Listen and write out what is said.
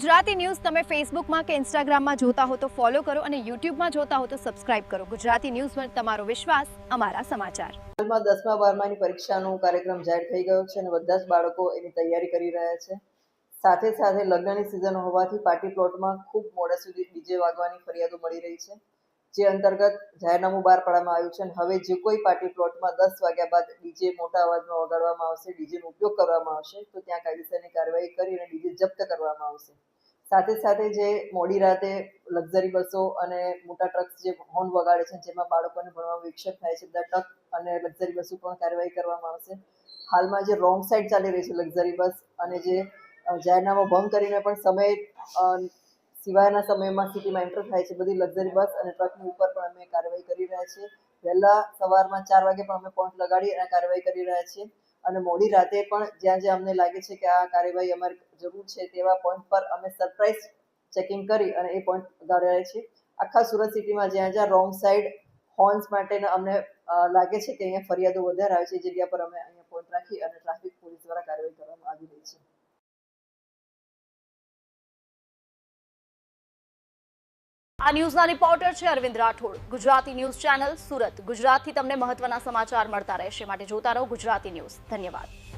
Gujarati news તમે ફેસબુકમાં કે ઇન્સ્ટાગ્રામમાં જોતા હો તો ફોલો કરો અને યુટ્યુબમાં જોતા હો તો સબસ્ક્રાઇબ કરો. ગુજરાતી ન્યૂઝ પર તમારો વિશ્વાસ, અમારા સમાચાર. હાલમાં દસમા બારમાની પરીક્ષાનો કાર્યક્રમ જાહેર થઈ ગયો છે અને બધા જ બાળકો એની તૈયારી કરી રહ્યા છે. સાથે સાથે લગ્નની સિઝન હોવાથી પાર્ટી પ્લોટમાં ખૂબ મોડા સુધી ડીજે વાગવાની ફરિયાદો મળી રહી છે. જે અંતર્ગત જાહેરનામું બહાર પાડવામાં આવ્યું છે અને હવે જે કોઈ પાર્ટી પ્લોટમાં દસ વાગ્યા બાદ ડીજે મોટા અવાજમાં વગાડવામાં આવશે ડીજેનો ઉપયોગ કરવામાં આવશે, તો ત્યાં કાયદેસરની કાર્યવાહી કરી અને ડીજે જપ્ત કરવામાં આવશે. સાથે સાથે જે મોડી રાતે લક્ઝરી બસો અને મોટા ટ્રક્સ જે હોર્ન વગાડે છે, જેમાં બાળકોને ભણવામાં વિક્ષેપ થાય છે, બધા ટ્રક અને લક્ઝરી બસો પણ કાર્યવાહી કરવામાં આવશે. હાલમાં જે રોંગ સાઈડ ચાલી રહી છે લક્ઝરી બસ અને જે જાહેરનામું ભંગ કરીને પણ સમય સિવાયના સમયમાં સિટીમાં એન્ટર થાય છે, બધી લક્ઝરી બસ અને ટ્રકની ઉપર પણ અમે કાર્યવાહી કરી રહ્યા છીએ. વહેલા સવારમાં ચાર વાગે પણ અમે પોઈન્ટ લગાડી અને કાર્યવાહી કરી રહ્યા છીએ. અને મોડી રાતે પણ જ્યાં જ્યાં અમને લાગે છે કે આ કાર્યવાહી અમારી જરૂર છે તેવા પોઈન્ટ પર અમે સરપ્રાઇઝ ચેકિંગ કરી અને એ પોઈન્ટ લગાડ્યા છીએ. આખા સુરત સિટીમાં જ્યાં જ્યાં રોંગ સાઈડ હોર્ન્સ માટેના અમને લાગે છે કે અહીંયા ફરિયાદો વધારે આવે છે જગ્યા પર અમે અહીંયા પોઈન્ટ આ ન્યૂઝના રિપોર્ટર છે Arvind Rathod. Gujarati news channel Surat. ગુજરાતથી તમને મહત્વના સમાચાર મળતા રહેશે. માટે જોતા રહો ગુજરાતી ન્યૂઝ. ધન્યવાદ.